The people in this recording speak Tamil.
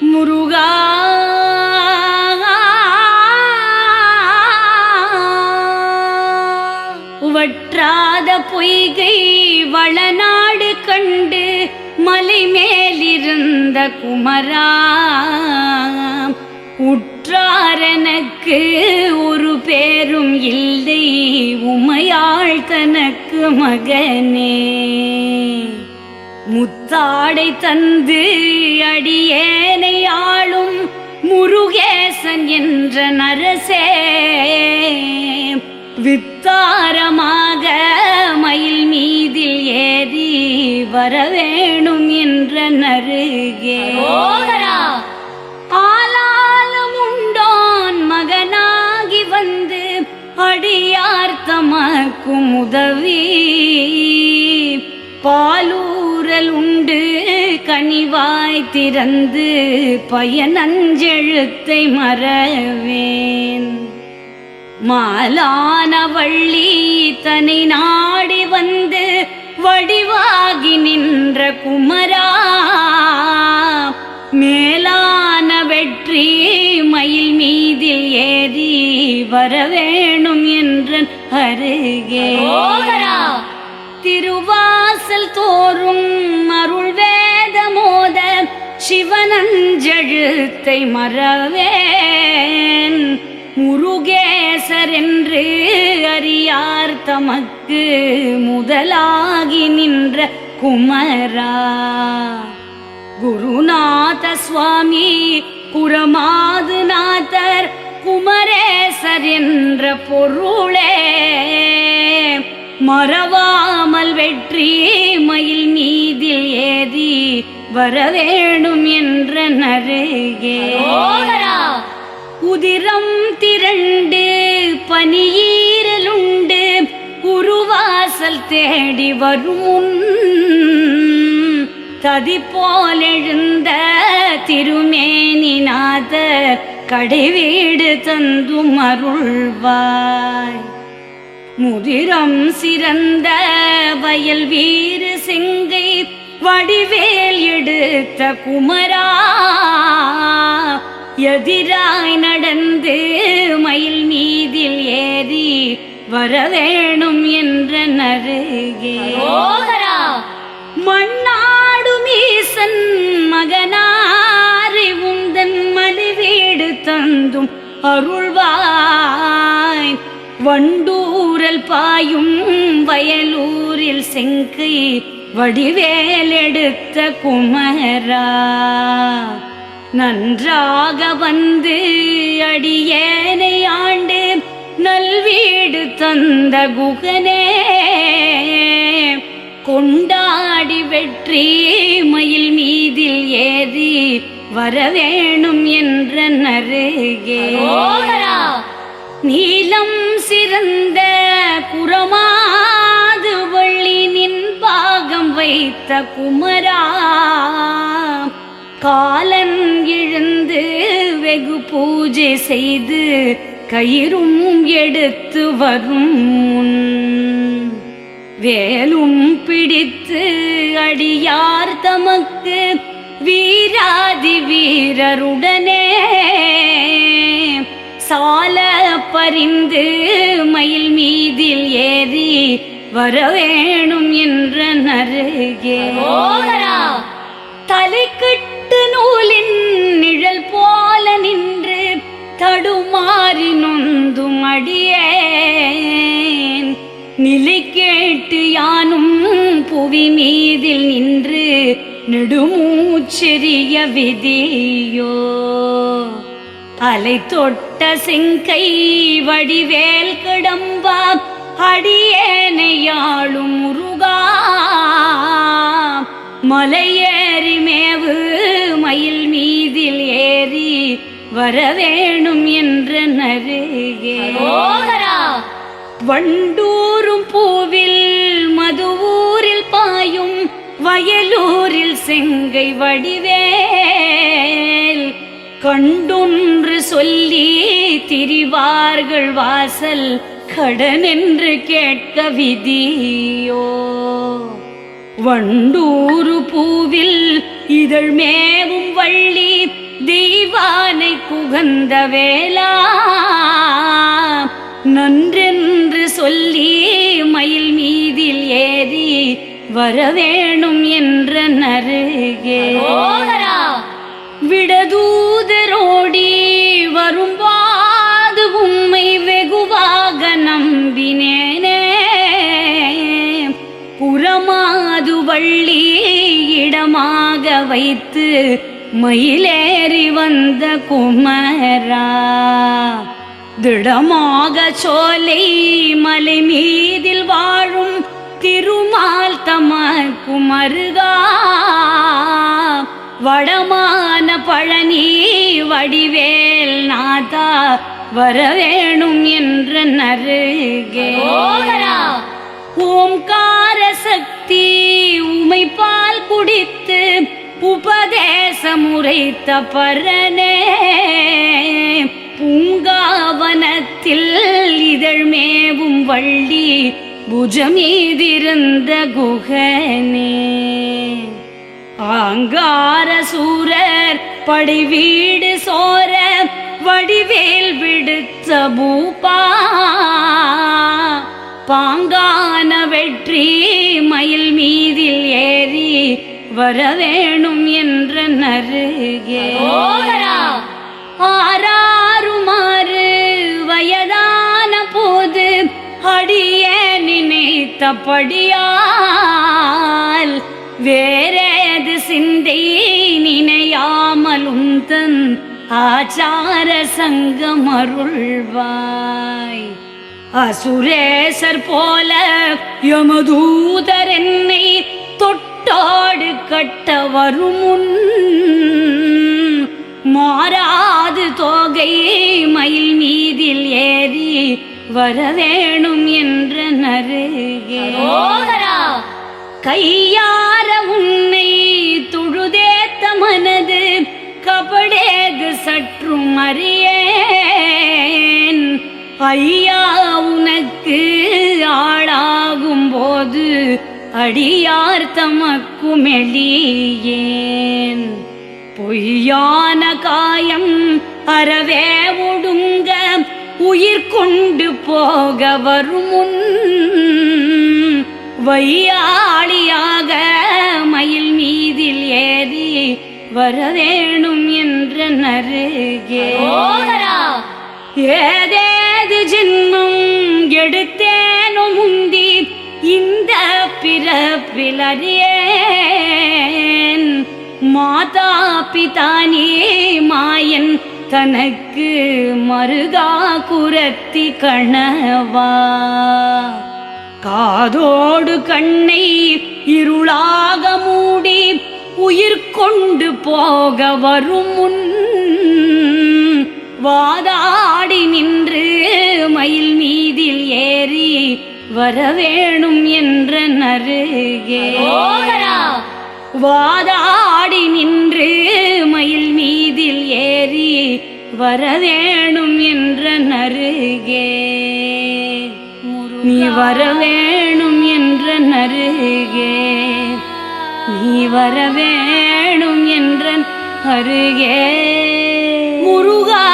முருகா. வற்றாத பொய்கை வளநாடு கண்டு மலை மேலிருந்த குமரா. உற்றாரனுக்கு ஒரு பேரும் இல்லை உமையாள் தனக்கு மகனே. முத்தாடை தந்து அடியேனை ஆளும் முருகேசன் என்ற நரசே. வித்தாரமாக மயில் மீதில் ஏறி வரவேணும் என்ற நருகே. ஆலாலம் உண்டோன் மகனாகி வந்து அடியார் தமக்கும் உதவி. பாலூரல் உண்டு. கனிவாய் திறந்து பயனஞ்செழுத்தை மறவேன். மாலான வள்ளி தனி நாடி வந்து வடிவாகி நின்ற குமரா. மேலான வெற்றி மயில் மீதில் ஏறி வரவேணும் என்ற அருகே. திருவாசல் தோறும் சிவனஞ்செழுத்தை மறவேன். முருகேசர் என்று அறியார் தமக்கு முதலாகி நின்ற குமரா. குருநாத சுவாமி குரமாது நாதர் குமரேசர் என்ற பொருளே. மறவாமல் வெற்றி மயில் மீதில் ஏதி வரவேணும் என்ற நருகே. உதிரம் திரண்டு பனியீரலுண்டு உருவாசல் தேடி வரும் ததி போலெழுந்த திருமேனிநாதர் கடைவீடு தந்தும் அருள்வாய். முதிரம் சிறந்த வயல் வீறு செங்கை வடிவேல் எடுத்த குமரா எதிராய் நடந்து மயில் மீதில் ஏறி வரவேணும் என்ற நருகே மண்ணாடும் ஈசன் மகனாரை உந்தன் மலிவீடு தந்தும் அருள்வாய். வண்டூரல் பாயும் வயலூரில் செங்கை வடிவேல் எடுத்த குமரா நன்றாக வந்து அடியேனை ஆண்டு நல்வீடு தந்த குகனே கொண்டாடி வெற்றி மயில் மீதில் ஏறி வரவேணும் என்ற நருகே நீலம் சிறந்த குரமாது வைத்த குமரா காலன் எழுந்து வெகு பூஜை செய்து கயிறும் எடுத்து வரும் வேலும் பிடித்து அடியார் தமக்கு வீராதி வீரருடனே. சால பறிந்து மயில் மீதில் ஏறி வரவேணும் என்ற நருகே. தலைக்கட்டு நூலின் நிழல் போல நின்று தடுமாறி நொந்தும் அடியேன். நிலை கேட்டு யானும் புவி மீதில் நின்று நெடுமூச்செறிய விதியோ. அலை தொட்ட செங்கை வடிவேல் கடம்பா அடியேனையாளும் முருகா. மலையேறி மேவு மயில் மீதில் ஏறி வரவேணும் என்ற நருகே வண்டூரும் பூவில் மதுவூரில் பாயும் வயலூரில் செங்கை வடிவேல். கண்டுன்று சொல்லி திரிவார்கள் வாசல் கடனென்று கேட்க விதியோ? வண்டூரு பூவில் இதழ் மேவும் வள்ளி தெய்வானை குகந்த வேளா. நன்றென்று சொல்லி மயில் மீதில் ஏறி வரவேணும் என்ற நருகே விடதூதரோடி வள்ளி இடமாக வைத்து மயிலேறி வந்த குமரா. திடமாக சோலை மலை மீதில் வாழும் திருமால் தமக்கு மருகா வடமான பழனி வடிவேல் நாதா வரவேணும் என்ற நருகே ஓம்கார சக்தி உமை பால் குடித்து உபதேசம் பரனே பூங்காவனத்தில் இதழ் மேவும் வள்ளி புஜமீதிருந்த குகனே. ஆங்கார சூரர் படிவீடு சோர வடிவேல் விடுத்த பூபா பாங்கான வெற்றி மயில் மீதில் ஏறி வரவேணும் என்ற நருகே ஆறாறுமாறு வயதான போது அடிய நினைத்தபடியால் வேறேது சிந்தை நினையாமல் உந்தன் ஆச்சார சங்கம் அருள்வாய். அசுரேசர் போல யமதூதர் என்னை தொட்டாடு கட்ட வரும் முன் மாறாது தோகை மயில் மீதில் ஏறி வரவேணும் என்ற நருகே கையார உன்னை தொழுதேத்த மனது கபடேது சற்றும் அறியேன் ஐயா உனக்கு ஆளாகும் போது அடியார் தமக்கும் எளியேன் பொய்யான காயம் அறவே ஒடுங்க உயிர் கொண்டு போக வருமுன். வையாளியாக மயில் மீதில் ஏறி வரவே பிறப்பில் அறியேன் மாதா பிதானே மாயன் தனக்கு மருகா குரத்தி கணவா. காதோடு கண்ணை இருளாக மூடி உயிர் கொண்டு போக வரும் முன் வாதா வரவேணும் என்ற நருகே வாதாடி நின்று மயில் மீதில் ஏறி வரவேணும் என்ற நருகே நீ வரவேணும் என்ற நருகே நீ வரவேணும் என்ற அருகே முருகா.